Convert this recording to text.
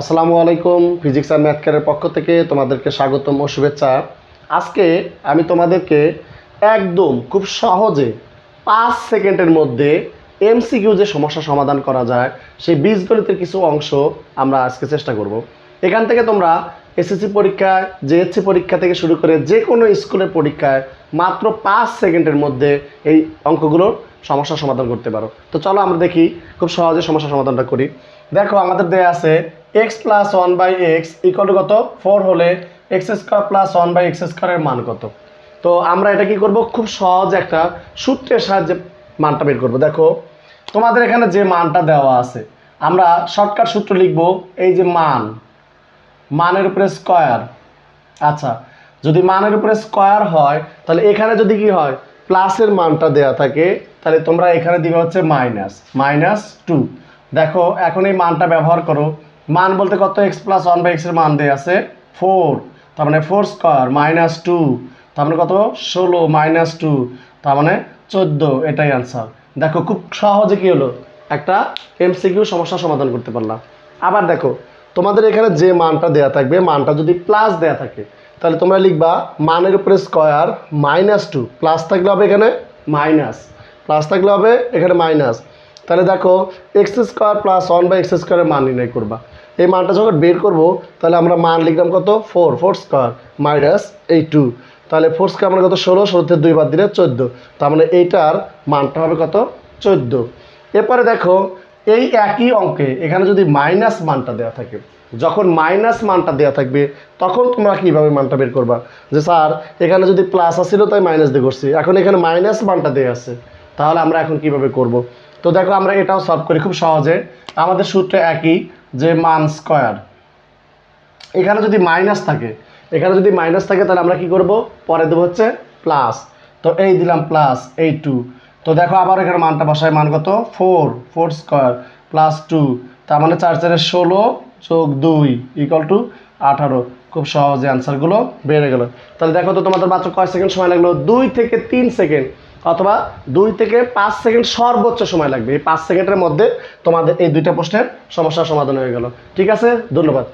আসসালামু আলাইকুম ফিজিক্স আর ম্যাথ কেয়ারের পক্ষ থেকে তোমাদেরকে স্বাগতম ও শুভেচ্ছা। আজকে আমি তোমাদেরকে একদম খুব সহজে পাঁচ সেকেন্ডের মধ্যে এমসিকিউ যে সমস্যা সমাধান করা যায়, সেই বীজগণিতের কিছু অংশ আমরা আজকে চেষ্টা করব। এখান থেকে তোমরা এসএসসি পরীক্ষায় জেএসসি পরীক্ষা থেকে শুরু করে যে কোনো স্কুলের পরীক্ষায় মাত্র পাঁচ সেকেন্ডের মধ্যে এই অঙ্কগুলোর সমস্যা সমাধান করতে পারো। তো চলো আমরা দেখি খুব সহজে সমস্যা সমাধানটা করি। দেখো, আমাদের দেয়া আছে x plus one by x equal কত? ফোর হলে x square plus one by x স্কোয়ারের মান কত? তো আমরা এটা কি করব? খুব সহজ একটা সূত্রের সাহায্যে মানটা বের করব। দেখো, তোমাদের এখানে যে মানটা দেওয়া আছে, আমরা শর্টকাট সূত্র লিখব, এই যে মান, মানের উপরে স্কয়ার আচ্ছা যদি মানের উপরে স্কয়ার হয়, তাহলে এখানে যদি কি হয়? প্লাসের মানটা দেয়া থাকে, তাহলে তোমরা এখানে দিবে হচ্ছে মাইনাস মাইনাস টু দেখো, এখন এই মানটা ব্যবহার করো। মান বলতে কত? এক্স প্লাস ওয়ান বাই এক্সের মান দেয়া আছে ফোর তার মানে ফোর স্কোয়ার মাইনাস টু তার মানে কত? ষোলো মাইনাস টু তার মানে চোদ্দ। এটাই আনসার দেখো, খুব সহজে কি হলো? একটা এমসিকিউ সমস্যা সমাধান করতে পারলাম। আবার দেখো, তোমাদের এখানে যে মানটা দেয়া থাকবে, মানটা যদি প্লাস দেয়া থাকে, তাহলে তোমরা লিখবা মানের উপরে স্কোয়ার মাইনাস টু প্লাস থাকলে হবে এখানে মাইনাস প্লাস থাকলে হবে এখানে মাইনাস তাহলে দেখো x square plus one by x স্কোয়ারের মান নির্ণয় করবা। এই মানটা যখন বের করব, তাহলে আমরা মান লিখলাম কত? ফোর ফোর স্কোয়ার মাইনাস এই টু তাহলে ফোর স্কোয়ার মানে কত? ষোলো ষোলোতে দুই বার দিলে চোদ্দ। তার মানে এইটার মানটা হবে কত? চোদ্দ। এরপরে দেখো, এই একই অঙ্কে এখানে যদি মাইনাস মানটা দেওয়া থাকে, যখন মাইনাস মানটা দেওয়া থাকবে, তখন তোমরা কীভাবে মানটা বের করবা? যে স্যার, এখানে যদি প্লাস আসছিল তাই মাইনাস দিয়ে করছি। এখন এখানে মাইনাস মানটা দেওয়া আছে। তাহলে আমরা এখন কীভাবে করব? তো দেখো, আমরা এটাও সলভ করি খুব সহজে। আমাদের সূত্র একই। যে মান স্কয়ার। এখানে যদি মাইনাস থাকে, এখানে যদি মাইনাস থাকে, তাহলে আমরা কি করব? পরে দেবো হচ্ছে প্লাস তো এই দিলাম প্লাস এই টু তো দেখো আবার এখানে মানটা বসায়, মান কত? Four four square plus two তার মানে চার চারে ষোলো যোগ দুই ইকুয়াল টু আঠারো। খুব সহজে অ্যান্সারগুলো বেড়ে গেল। তাহলে দেখো তো তোমাদের মাত্র কয় সেকেন্ড সময় লাগল? দুই থেকে তিন সেকেন্ড। অথবা দুই থেকে পাঁচ সেকেন্ড সর্বোচ্চ সময় লাগবে। এই পাঁচ সেকেন্ডের মধ্যে তোমাদের এই দুইটা প্রশ্নের সমস্যার সমাধান হয়ে গেল। ঠিক আছে? ধন্যবাদ।